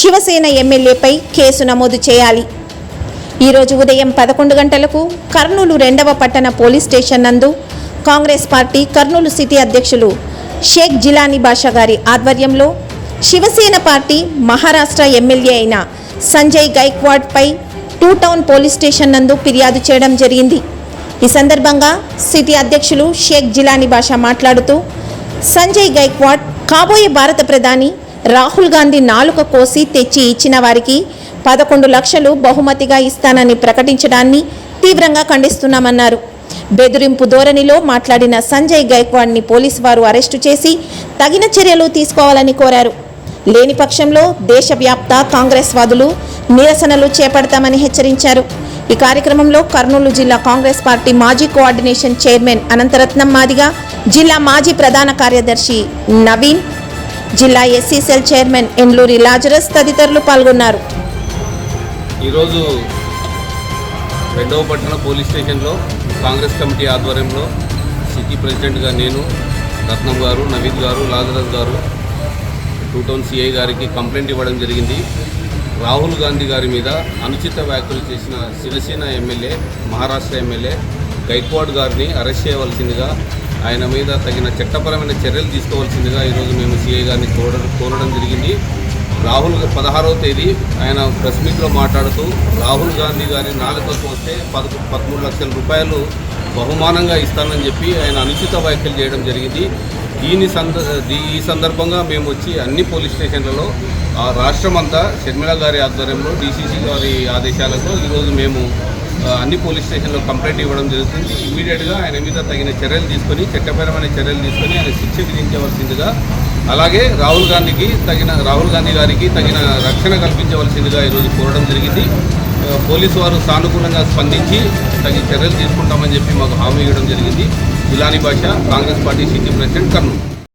Shiv Sena ఎమ్మెల్యేపై case నమోదు చేయాలి. ఈరోజు ఉదయం పదకొండు గంటలకు కర్నూలు రెండవ పట్టణ పోలీస్ స్టేషన్ నందు కాంగ్రెస్ పార్టీ కర్నూలు సిటీ అధ్యక్షులు షేక్ జిలానీ బాషా గారి ఆధ్వర్యంలో శివసేన పార్టీ మహారాష్ట్ర ఎమ్మెల్యే అయిన సంజయ్ గైక్వాడ్పై టూ టౌన్ పోలీస్ స్టేషన్ నందు ఫిర్యాదు చేయడం జరిగింది. ఈ సందర్భంగా సిటీ అధ్యక్షులు షేక్ జిలానీ బాషా మాట్లాడుతూ సంజయ్ గైక్వాడ్ కాబోయే భారత ప్రధాని రాహుల్ గాంధీ నాలుక కోసి తెచ్చి ఇచ్చిన వారికి పదకొండు లక్షలు బహుమతిగా ఇస్తానని ప్రకటించడాన్ని తీవ్రంగా ఖండిస్తున్నామన్నారు. బెదిరింపు ధోరణిలో మాట్లాడిన సంజయ్ గైక్వాడ్ని పోలీసు వారు అరెస్టు చేసి తగిన చర్యలు తీసుకోవాలని కోరారు. లేని పక్షంలో దేశవ్యాప్త కాంగ్రెస్ వాదులు నిరసనలు చేపడతామని హెచ్చరించారు. ఈ కార్యక్రమంలో కర్నూలు జిల్లా కాంగ్రెస్ పార్టీ మాజీ కోఆర్డినేషన్ చైర్మన్ అనంతరత్నం మాదిగా జిల్లా మాజీ ప్రధాన కార్యదర్శి నవీన్ జిల్లా SC cell chairman Endluri Lazarus తదితరులు పాల్గొన్నారు. ఈరోజు రెండవ పట్టణ పోలీస్ స్టేషన్లో కాంగ్రెస్ కమిటీ ఆధ్వర్యంలో సిటీ ప్రెసిడెంట్గా నేను రత్నం గారు నవీద్ గారు లాజరస్ గారు టూ టౌన్ సిఐ గారికి కంప్లైంట్ ఇవ్వడం జరిగింది. రాహుల్ గాంధీ గారి మీద అనుచిత వ్యాఖ్యలు చేసిన శివసేన ఎమ్మెల్యే మహారాష్ట్ర ఎమ్మెల్యే గైక్వాడ్ గారిని అరెస్ట్ చేయవలసిందిగా ఆయన మీద తగిన చట్టపరమైన చర్యలు తీసుకోవాల్సిందిగా ఈరోజు మేము సిఐ గారిని కోరడం కోరడం జరిగింది. రాహుల్ పదహారవ తేదీ ఆయన ప్రెస్ మీట్లో మాట్లాడుతూ రాహుల్ గాంధీ గారి నాలుకకు వస్తే పదకొ పదమూడు లక్షల రూపాయలు బహుమానంగా ఇస్తానని చెప్పి ఆయన అనుచిత వ్యాఖ్యలు చేయడం జరిగింది. దీని సంద దీ- ఈ సందర్భంగా మేము వచ్చి అన్ని పోలీస్ స్టేషన్లలో ఆ రాష్ట్రం అంతా షర్మిల గారి ఆధ్వర్యంలో డీసీసీ గారి ఆదేశాలతో ఈరోజు మేము అన్ని పోలీస్ స్టేషన్లో కంప్లైంట్ ఇవ్వడం జరుగుతుంది. ఇమీడియట్గా ఆయన మీద తగిన చర్యలు తీసుకొని చట్టపరమైన చర్యలు తీసుకొని ఆయన శిక్ష విధించవలసిందిగా అలాగే రాహుల్ గాంధీకి తగిన రాహుల్ గాంధీ గారికి తగిన రక్షణ కల్పించవలసిందిగా ఈరోజు కోరడం జరిగింది. పోలీసు వారు సానుకూలంగా స్పందించి తగిన చర్యలు తీసుకుంటామని చెప్పి మాకు హామీ ఇవ్వడం జరిగింది. Jilani Basha Congress party city president Kurnool.